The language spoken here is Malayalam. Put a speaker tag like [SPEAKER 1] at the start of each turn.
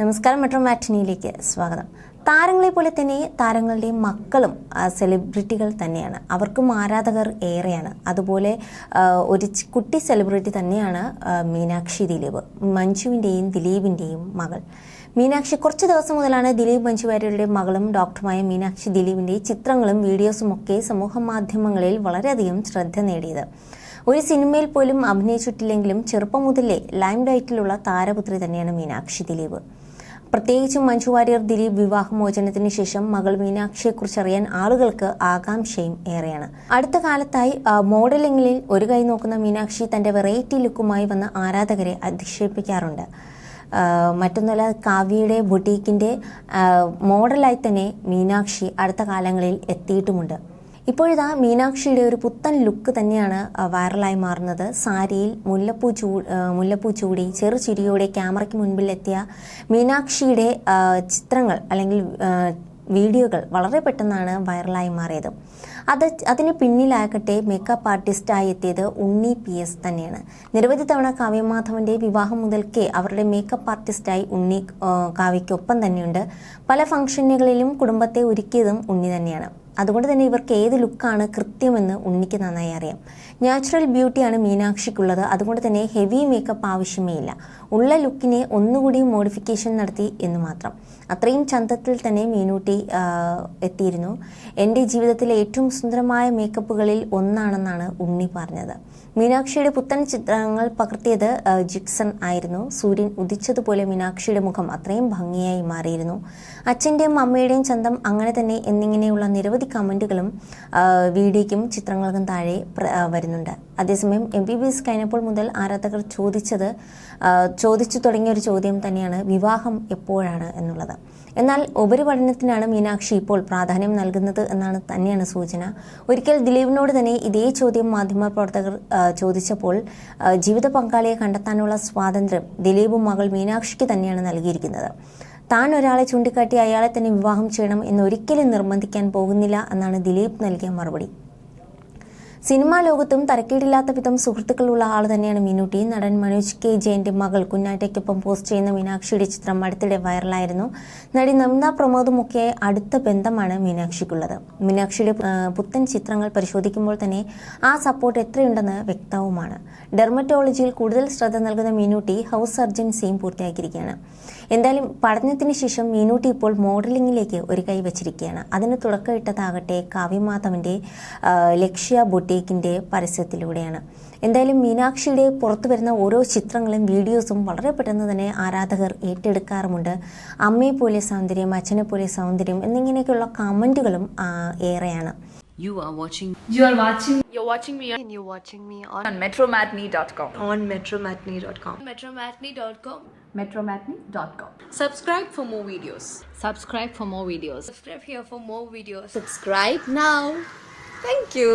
[SPEAKER 1] നമസ്കാരം മെട്രോ മാറ്റിനിയിലേക്ക് സ്വാഗതം. താരങ്ങളെ പോലെ തന്നെ താരങ്ങളുടെ മക്കളും സെലിബ്രിറ്റികൾ തന്നെയാണ്. അവർക്കും ആരാധകർ ഏറെയാണ്. അതുപോലെ ഒരു കുട്ടി സെലിബ്രിറ്റി തന്നെയാണ് മീനാക്ഷി ദിലീപ് മഞ്ജുവിന്റെയും ദിലീപിന്റെയും മകൾ. മീനാക്ഷി കുറച്ച് ദിവസം മുതലാണ് ദിലീപ് മഞ്ജു വാര്യരുടെ മകളും ഡോക്ടറുമായ മീനാക്ഷി ദിലീപിന്റെ ചിത്രങ്ങളും വീഡിയോസും ഒക്കെ സമൂഹ മാധ്യമങ്ങളിൽ വളരെയധികം ശ്രദ്ധ നേടിയത്. ഒരു സിനിമയിൽ പോലും അഭിനയിച്ചിട്ടില്ലെങ്കിലും ചെറുപ്പം മുതലേ ലൈം ലൈറ്റിലുള്ള താരപുത്രി തന്നെയാണ് മീനാക്ഷി ദിലീപ്. പ്രത്യേകിച്ചും മഞ്ജു വാര്യർ ദിലീപ് വിവാഹമോചനത്തിന് ശേഷം മകൾ മീനാക്ഷിയെക്കുറിച്ച് അറിയാൻ ആളുകൾക്ക് ആകാംക്ഷയും ഏറെയാണ്. അടുത്ത കാലത്തായി മോഡലിംഗിൽ ഒരു കൈ നോക്കുന്ന മീനാക്ഷി തന്റെ വെറൈറ്റി ലുക്കുമായി വന്ന ആരാധകരെ അധിക്ഷേപിക്കാറുണ്ട്. മറ്റൊന്നുമല്ല കാവ്യയുടെ ബൊട്ടീക്കിന്റെ മോഡലായി തന്നെ മീനാക്ഷി അടുത്ത കാലങ്ങളിൽ എത്തിയിട്ടുമുണ്ട്. ഇപ്പോഴിതാ മീനാക്ഷിയുടെ ഒരു പുത്തൻ ലുക്ക് തന്നെയാണ് വൈറലായി മാറുന്നത്. സാരിയിൽ മുല്ലപ്പൂ ചൂ മുല്ലപ്പൂ ചൂടി ചെറുചിരിയോടെ ക്യാമറയ്ക്ക് മുൻപിൽ എത്തിയ മീനാക്ഷിയുടെ ചിത്രങ്ങൾ അല്ലെങ്കിൽ വീഡിയോകൾ വളരെ പെട്ടെന്നാണ് വൈറലായി മാറിയത്. അത് അതിന് പിന്നിലാകട്ടെ മേക്കപ്പ് ആർട്ടിസ്റ്റായി എത്തിയത് ഉണ്ണി പി എസ് തന്നെയാണ്. നിരവധി തവണ കാവ്യമാധവന്റെ വിവാഹം മുതൽക്കേ അവരുടെ മേക്കപ്പ് ആർട്ടിസ്റ്റായി ഉണ്ണി കാവ്യയ്ക്കൊപ്പം തന്നെയുണ്ട്. പല ഫംഗ്ഷനുകളിലും കുടുംബത്തെ ഒരുക്കിയതും ഉണ്ണി തന്നെയാണ്. അതുകൊണ്ട് തന്നെ ഇവർക്ക് ഏത് ലുക്കാണ് കൃത്യമെന്ന് ഉണ്ണിക്ക് നന്നായി അറിയാം. നാച്ചുറൽ ബ്യൂട്ടിയാണ് മീനാക്ഷിക്കുള്ളത്. അതുകൊണ്ട് തന്നെ ഹെവി മേക്കപ്പ് ആവശ്യമേ ഇല്ല ഉള്ള ലുക്കിനെ ഒന്നുകൂടി മോഡിഫിക്കേഷൻ നടത്തി എന്ന് മാത്രം. അത്രയും ചന്തത്തിൽ തന്നെ മീനൂട്ടി എത്തിയിരുന്നു. എന്റെ ജീവിതത്തിലെ ഏറ്റവും സുന്ദരമായ മേക്കപ്പുകളിൽ ഒന്നാണെന്നാണ് ഉണ്ണി പറഞ്ഞത്. മീനാക്ഷിയുടെ പുത്തൻ ചിത്രങ്ങൾ പകർത്തിയത് ജിക്സൺ ആയിരുന്നു. സൂര്യൻ ഉദിച്ചതുപോലെ മീനാക്ഷിയുടെ മുഖം അത്രയും ഭംഗിയായി മാറിയിരുന്നു. അച്ഛന്റെയും അമ്മയുടെയും ചന്തം അങ്ങനെ തന്നെ എന്നിങ്ങനെയുള്ള നിരവധി കമന്റുകളും വീഡിയോയ്ക്കും ചിത്രങ്ങൾക്കും താഴെ വരുന്നുണ്ട്. അതേസമയം എം ബി ബി എസ് കഴിഞ്ഞപ്പോൾ മുതൽ ആരാധകർ ചോദിച്ചത് ചോദിച്ചു തുടങ്ങിയ ഒരു ചോദ്യം തന്നെയാണ് വിവാഹം എപ്പോഴാണ് എന്നുള്ളത്. എന്നാൽ ഉപരിപഠനത്തിനാണ് മീനാക്ഷി ഇപ്പോൾ പ്രാധാന്യം നൽകുന്നത് എന്നാണ് തന്നെയാണ് സൂചന. ഒരിക്കൽ ദിലീപിനോട് തന്നെ ഇതേ ചോദ്യം മാധ്യമപ്രവർത്തകർ പ്രവർത്തകർ ചോദിച്ചപ്പോൾ ജീവിത പങ്കാളിയെ കണ്ടെത്താനുള്ള സ്വാതന്ത്ര്യം ദിലീപും മകൾ മീനാക്ഷിക്ക് തന്നെയാണ് നൽകിയിരിക്കുന്നത്. താൻ ഒരാളെ ചൂണ്ടിക്കാട്ടി അയാളെ തന്നെ വിവാഹം ചെയ്യണം എന്ന് ഒരിക്കലും നിർബന്ധിക്കാൻ പോകുന്നില്ല എന്നാണ് ദിലീപ് നൽകിയ മറുപടി. സിനിമാ ലോകത്തും തരക്കേടില്ലാത്ത വിധം സുഹൃത്തുക്കളുള്ള ആൾ തന്നെയാണ് മീനൂട്ടി. നടൻ മനോജ് കെ ജയന്റെ മകൾ കുഞ്ഞാറ്റയ്ക്കൊപ്പം പോസ്റ്റ് ചെയ്യുന്ന മീനാക്ഷിയുടെ ചിത്രം അടുത്തിടെ വൈറലായിരുന്നു. നടി നമിത പ്രമോദും ഒക്കെ അടുത്ത ബന്ധമാണ് മീനാക്ഷിക്കുള്ളത്. മീനാക്ഷിയുടെ പുത്തൻ ചിത്രങ്ങൾ പരിശോധിക്കുമ്പോൾ തന്നെ ആ സപ്പോർട്ട് എത്രയുണ്ടെന്ന് വ്യക്തവുമാണ്. ഡെർമറ്റോളജിയിൽ കൂടുതൽ ശ്രദ്ധ നൽകുന്ന മീനൂട്ടി ഹൗസ് സർജൻസിയും പൂർത്തിയാക്കിയിരിക്കുകയാണ്. എന്തായാലും പഠനത്തിന് ശേഷം മീനൂട്ടി ഇപ്പോൾ മോഡലിംഗിലേക്ക് ഒരു കൈ വച്ചിരിക്കുകയാണ്. അതിന് തുടക്കമിട്ടതാകട്ടെ കാവ്യമാധവന്റെ ലക്ഷ്യ ലക്ഷ്യ ബൊട്ടീക്കിന്റെ പരസ്യത്തിലൂടെയാണ് എന്തായാലും മീനാക്ഷിയുടെ പുറത്തു വരുന്ന ഓരോ ചിത്രങ്ങളും വീഡിയോസും വളരെ പെട്ടെന്ന് തന്നെ ആരാധകർ ഏറ്റെടുക്കാറുമുണ്ട് അമ്മയെ പോലെ സൗന്ദര്യം അച്ഛനെ പോലെ സൗന്ദര്യം എന്നിങ്ങനെയൊക്കെയുള്ള കമന്റുകളും ഏറെയാണ്
[SPEAKER 2] You are watching
[SPEAKER 3] You are watching
[SPEAKER 4] You're watching me
[SPEAKER 5] and you're watching me on,
[SPEAKER 2] on metromatney.com.
[SPEAKER 5] on metromatney.com.
[SPEAKER 4] metromatney.com.
[SPEAKER 3] metromatney.com.
[SPEAKER 5] Subscribe for more videos.
[SPEAKER 2] Subscribe for more videos.
[SPEAKER 4] Subscribe here for more videos.
[SPEAKER 5] Subscribe now. Thank you.